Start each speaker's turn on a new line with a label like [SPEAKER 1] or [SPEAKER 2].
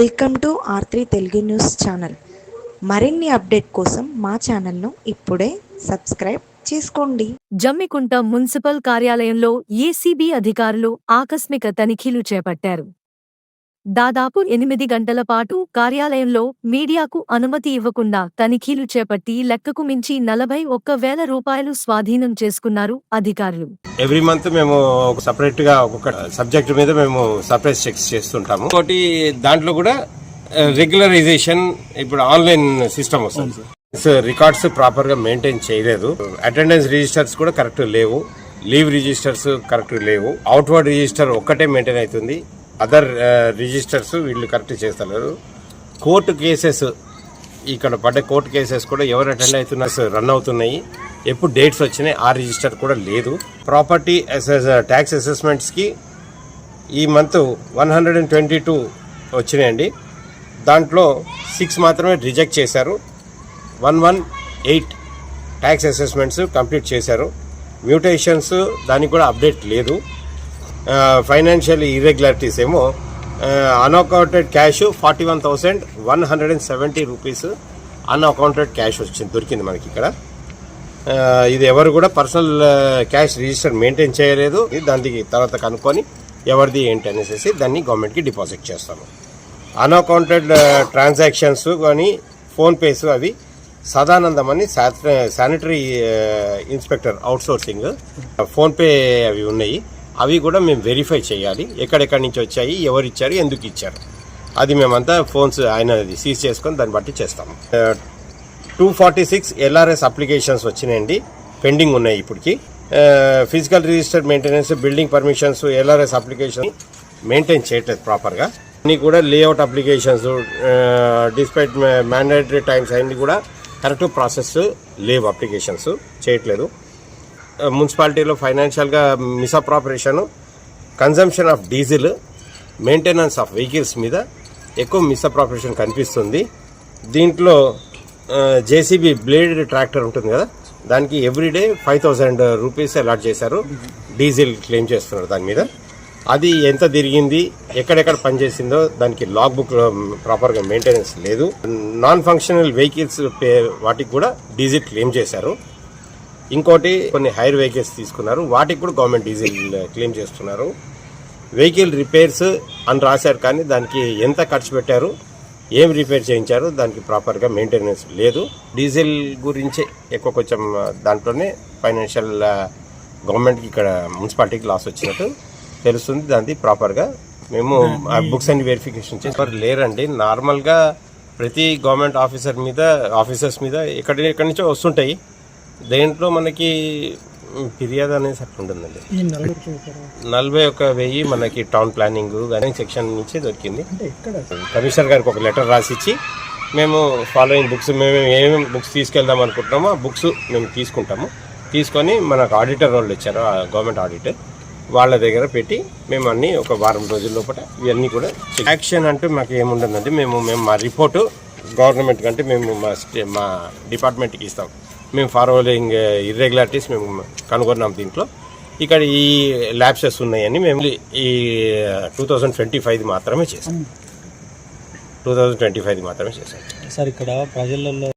[SPEAKER 1] Welcome to R three Telugu news channel. మరిన్ని update కోసం మా ఛానల్ను ఇప్పుడే సబ్స్క్రైబ్ చేసుకోండి.
[SPEAKER 2] జమ్మికుంట మున్సిపల్ కార్యాలయంలో ఏసీబీ అధికారులు ఆకస్మిక తనిఖీలు చేపట్టారు. దాదాపు ఎనిమిది గంటల పాటు కార్యాలయంలో మీడియాకు అనుమతి ఇవ్వకుండా తనిఖీలు చేపట్టి లెక్కకు మించి నలభై ఒక్క వేల రూపాయలు స్వాధీనం చేసుకున్నారు అధికారులు.
[SPEAKER 3] ఎవ్రీ మంత్ మేము ఒక సపరేట్గా ఒక్కొక్క సబ్జెక్ట్ మీద మేము సర్ప్రైజ్ చెక్స్ చేస్తుంటాము. ఇంకోటి దాంట్లో కూడా రెగ్యులరైజేషన్ ఇప్పుడు ఆన్లైన్ సిస్టమ్ వస్తుంది. రికార్డ్స్ ప్రాపర్గా మెయింటైన్ చేయలేదు. అటెండెన్స్ రిజిస్టర్స్ కూడా కరెక్ట్ లేవు. లీవ్ రిజిస్టర్స్ కరెక్ట్ లేవు. అవుట్వర్డ్ రిజిస్టర్ ఒక్కటే మెయింటైన్ అవుతుంది. అదర్ రిజిస్టర్స్ వీళ్ళు కరెక్ట్ చేస్తలేరు. కోర్టు కేసెస్ ఇక్కడ పడ్డ కోర్టు కేసెస్ కూడా ఎవరు అటెండ్ అవుతున్నారు రన్ అవుతున్నాయి. ఎప్పుడు డేట్స్ వచ్చినాయి ఆ రిజిస్టర్ కూడా లేదు. ప్రాపర్టీ ట్యాక్స్ అసెస్మెంట్స్కి ఈ month one hundred and twenty two వచ్చినాయండి. దాంట్లో సిక్స్ మాత్రమే రిజెక్ట్ చేశారు. One one eight tax assessments complete చేశారు. మ్యూటేషన్స్ దానికి కూడా అప్డేట్ లేదు. ఫైనాన్షియల్ ఇర్రెగ్యులారిటీస్ ఏమో unaccounted cash forty one thousand one hundred and seventy rupees unaccounted cash వచ్చింది దొరికింది మనకి ఇక్కడ. ఇది ఎవరు కూడా పర్సనల్ క్యాష్ రిజిస్టర్ మెయింటైన్ చేయలేదు. దానికి తర్వాత కనుక్కొని ఎవరిది ఏంటి అనేసి దాన్ని గవర్నమెంట్కి డిపాజిట్ చేస్తాము. అన్అకౌంటెడ్ ట్రాన్సాక్షన్స్ కానీ ఫోన్పేస్ అవి సదానందం అని శానిటరీ ఇన్స్పెక్టర్ అవుట్సోర్సింగ్ ఫోన్పే అవి ఉన్నాయి. అవి కూడా మేము వెరిఫై చేయాలి. ఎక్కడెక్కడి నుంచి వచ్చాయి ఎవరు ఇచ్చారు ఎందుకు ఇచ్చారు. అది మేమంతా ఫోన్స్ ఆయన సీజ్ చేసుకొని దాన్ని బట్టి చేస్తాము. Two forty six LRS applications వచ్చినాయండి. పెండింగ్ ఉన్నాయి ఇప్పటికి. Physical register maintenance building permissions LRS application maintain చేయట్లేదు ప్రాపర్గా అన్ని కూడా layout applications despite mandatory times అన్నీ కూడా కరెక్ట్ ప్రాసెస్ లేవు అప్లికేషన్స్ చేయట్లేదు. మున్సిపాలిటీలో ఫైనాన్షియల్గా misappropriation consumption of diesel maintenance of vehicles మీద ఎక్కువ మిస్అప్రాపరేషన్ కనిపిస్తుంది. దీంట్లో జేసీబీ బ్లేడ్ ట్రాక్టర్ ఉంటుంది కదా దానికి everyday five thousand rupees allot చేశారు. డీజిల్ క్లెయిమ్ చేస్తున్నారు దాని మీద. అది ఎంత తిరిగింది ఎక్కడెక్కడ పనిచేసిందో దానికి లాగ్ బుక్ ప్రాపర్గా మెయింటెనెన్స్ లేదు. నాన్ ఫంక్షనల్ వెహికల్స్ వాటికి కూడా డీజిల్ క్లెయిమ్ చేశారు. ఇంకోటి కొన్ని హైర్ వెహికల్స్ తీసుకున్నారు. వాటికి కూడా గవర్నమెంట్ డీజిల్ క్లెయిమ్ చేస్తున్నారు. వెహికల్ రిపేర్స్ అని రాశారు కానీ దానికి ఎంత ఖర్చు పెట్టారు ఏం రిపేర్ చేయించారు దానికి ప్రాపర్గా మెయింటెనెన్స్ లేదు. డీజిల్ గురించి ఎక్కువ కొంచెం దాంట్లోనే ఫైనాన్షియల్ గవర్నమెంట్కి ఇక్కడ మున్సిపాలిటీకి లాస్ వచ్చినట్టు తెలుస్తుంది. దానికి ప్రాపర్గా మేము బుక్స్ అన్ని వెరిఫికేషన్ చేసి లేరండి. నార్మల్గా ప్రతి గవర్నమెంట్ ఆఫీసర్ మీద ఆఫీసర్స్ మీద ఎక్కడి ఎక్కడి నుంచో వస్తుంటాయి. దేంట్లో మనకి ఫిర్యాదు అనేది అట్లా ఉంటుందండి. నలభై ఒక వెయ్యి మనకి టౌన్ ప్లానింగ్ కానీ సెక్షన్ నుంచి దొరికింది. కమిషనర్ గారికి ఒక లెటర్ రాసిచ్చి మేము ఫాలోయింగ్ బుక్స్ మేము ఏమేమి బుక్స్ తీసుకెళ్దాం అనుకుంటున్నామో ఆ బుక్స్ మేము తీసుకుంటాము. తీసుకొని మనకు ఆడిటర్ వాళ్ళు ఇచ్చారు గవర్నమెంట్ ఆడిటర్. వాళ్ళ దగ్గర పెట్టి మేము అన్ని ఒక వారం రోజుల లోపల ఇవన్నీ కూడా యాక్షన్ అంటూ మాకు ఏముంటుందండి మేము మేము మా రిపోర్టు గవర్నమెంట్ కంటే మేము మా మా డిపార్ట్మెంట్కి ఇస్తాం. మేము ఫాలోయింగ్ ఇర్రెగ్యులారిటీస్ మేము కనుగొన్నాం దీంట్లో. ఇక్కడ ఈ ల్యాబ్సెస్ ఉన్నాయని మేము ఈ టూ థౌజండ్ ట్వంటీ ఫైవ్ మాత్రమే చేసాం టూ థౌజండ్ ట్వంటీ ఫైవ్ మాత్రమే చేసాం
[SPEAKER 4] సార్ ఇక్కడ ప్రజలలో